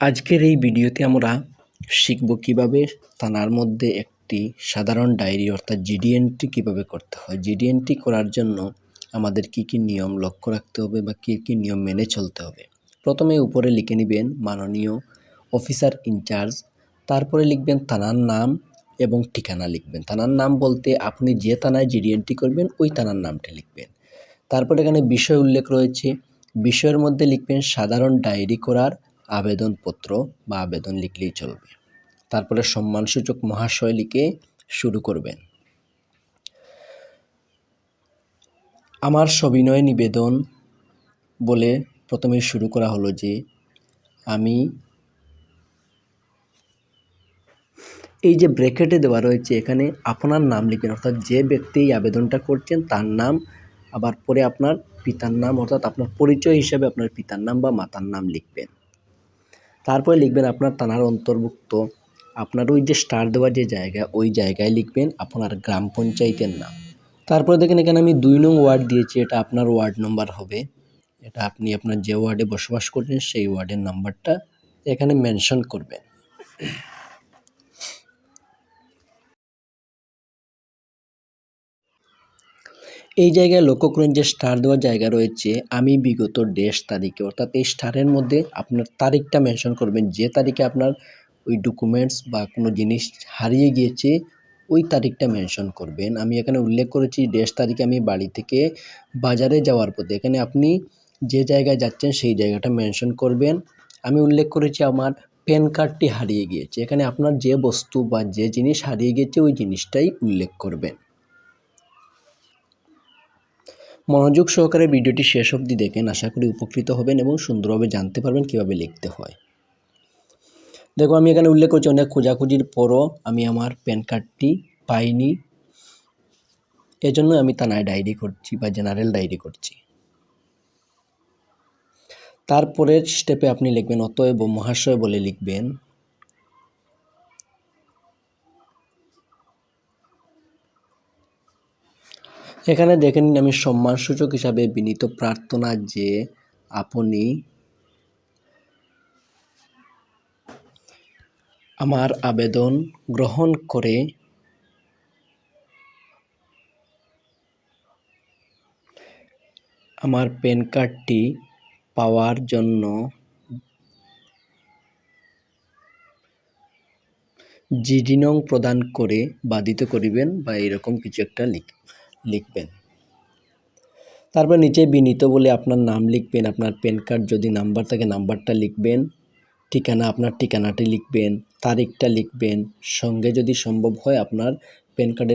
আজকের এই ভিডিওতে আমরা শিখব কীভাবে থানার মধ্যে একটি সাধারণ ডায়েরি অর্থাৎ জিডি এন্ট্রি কীভাবে করতে হয়। জিডি এন্ট্রি করার জন্য আমাদের কি কি নিয়ম লক্ষ্য রাখতে হবে বা কী কী নিয়ম মেনে চলতে হবে। প্রথমে উপরে লিখে নেবেন মাননীয় অফিসার ইনচার্জ, তারপরে লিখবেন থানার নাম এবং ঠিকানা লিখবেন। থানার নাম বলতে আপনি যে থানায় জিডি এন্ট্রি করবেন, ওই থানার নামটি লিখবেন। তারপরে এখানে বিষয় উল্লেখ রয়েছে। বিষয়ের মধ্যে লিখবেন সাধারণ ডায়েরি করার আবেদনপত্র বা আবেদন লিখলেই চলবে। তারপরে সম্মানসূচক মহাশয় লিখে শুরু করবেন। আমার সবিনয় নিবেদন বলে প্রথমে শুরু করা হলো যে, আমি এই যে ব্র্যাকেটে দেওয়া রয়েছে, এখানে আপনার নাম লিখবেন, অর্থাৎ যে ব্যক্তি এই আবেদনটা করছেন, তার নাম, আবার পরে আপনার পিতার নাম, অর্থাৎ আপনার পরিচয় হিসাবে আপনার পিতার নাম বা মাতার নাম লিখবেন। তারপরে লিখবেন আপনার থানার অন্তর্ভুক্ত। আপনার ওই যে স্টার দেওয়া যে জায়গা, ওই জায়গায় লিখবেন আপনার গ্রাম পঞ্চায়েতের নাম। তারপরে দেখেন এখানে আমি দুই নং ওয়ার্ড দিয়েছি, এটা আপনার ওয়ার্ড নম্বর হবে। এটা আপনি আপনার যে ওয়ার্ডে বসবাস করছেন, সেই ওয়ার্ডের নাম্বারটা এখানে মেনশন করবেন। এই জায়গায় লক্ষ্য করুন যে স্টার দেওয়ার জায়গা রয়েছে, আমি বিগত ডেশ তারিখে, অর্থাৎ এই স্টারের মধ্যে আপনার তারিখটা মেনশন করবেন, যে তারিখে আপনার ওই ডকুমেন্টস বা কোনো জিনিস হারিয়ে গিয়েছে, ওই তারিখটা মেনশন করবেন। আমি এখানে উল্লেখ করেছি ডেশ তারিখে আমি বাড়ি থেকে বাজারে যাওয়ার পথে, এখানে আপনি যে জায়গায় যাচ্ছেন সেই জায়গাটা মেনশন করবেন। আমি উল্লেখ করেছি, আমার প্যান কার্ডটি হারিয়ে গিয়েছে, এখানে আপনার যে বস্তু বা যে জিনিস হারিয়ে গিয়েছে, ওই জিনিসটাই উল্লেখ করবেন। মনোযোগ সহকারে ভিডিওটি শেষ অবধি দেখেন। আশা করি উপকৃত হবেন এবং সুন্দরভাবে জানতে পারবেন কীভাবে লিখতে হয়। দেখো, আমি এখানে উল্লেখ করছি অনেক খোঁজাখুঁজির পরও আমি আমার প্যান কার্ডটি পাইনি। এজন্য আমি থানায় ডায়েরি করছি বা জেনারেল ডায়েরি করছি। তারপরের স্টেপে আপনি লিখবেন, অতএব মহাশয় বলে লিখবেন এখানে দেখে নিন আমি সম্মানসূচক হিসাবে বিনীত প্রার্থনা যে আপনি আমার আবেদন গ্রহণ করে আমার প্যান কার্ডটি পাওয়ার জন্য জিডি নং প্রদান করে বাধিত করিবেন বা এরকম কিছু একটা লিখ লিখবেন। তারপর নিচে বিনীত বলে আপনার নাম লিখবেন, আপনার প্যান কার্ড যদি নাম্বার থাকে নাম্বারটা লিখবেন, ঠিকানা আপনার ঠিকানাটি লিখবেন, তারিখটা লিখবেন, সঙ্গে যদি সম্ভব হয় আপনার প্যান কার্ডের